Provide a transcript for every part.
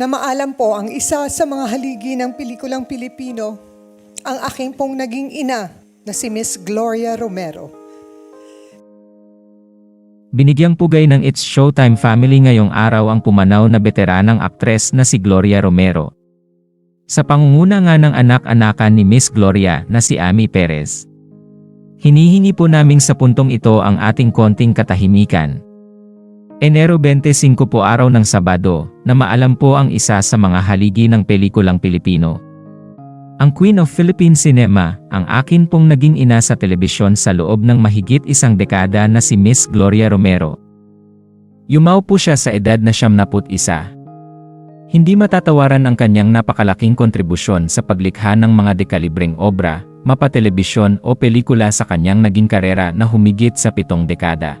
na maalam po ang isa sa mga haligi ng pelikulang Pilipino, ang aking pong naging ina na si Miss Gloria Romero. Binigyang pugay ng It's Showtime family ngayong araw ang pumanaw na veteranang aktres na si Gloria Romero. Sa pangunguna nga ng anak-anakan ni Miss Gloria na si Amy Perez. Hinihingi po naming sa puntong ito ang ating konting katahimikan. Enero 25 po araw ng Sabado, na maalam po ang isa sa mga haligi ng pelikulang Pilipino. Ang Queen of Philippine Cinema, ang akin pong naging ina sa telebisyon sa loob ng mahigit isang dekada na si Miss Gloria Romero. Yumaw po siya sa edad na siyam naput isa. Hindi matatawaran ang kanyang napakalaking kontribusyon sa paglikha ng mga dekalibreng obra, mapatelebisyon o pelikula sa kanyang naging karera na humigit sa pitong dekada.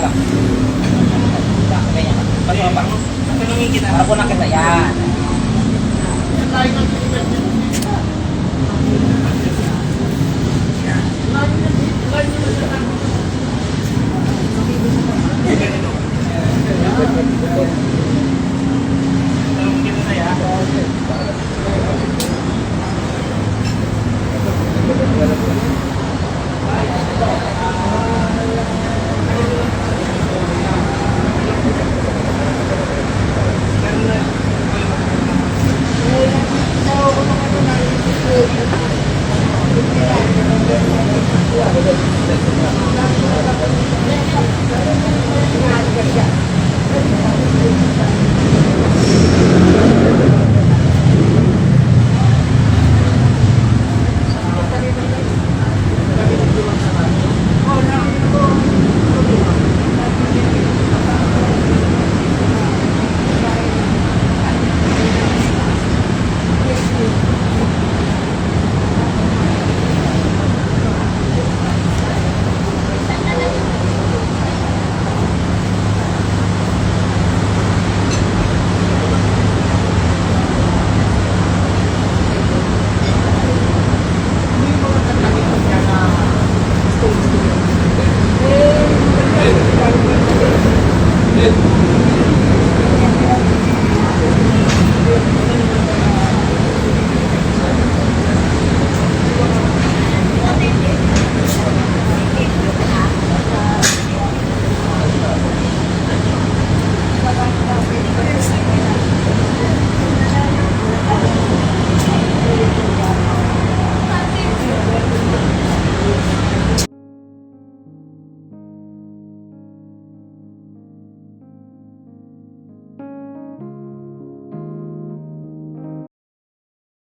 lang. Yan, ganyan ka. Pasok ka pa. Para po nakita. Yan.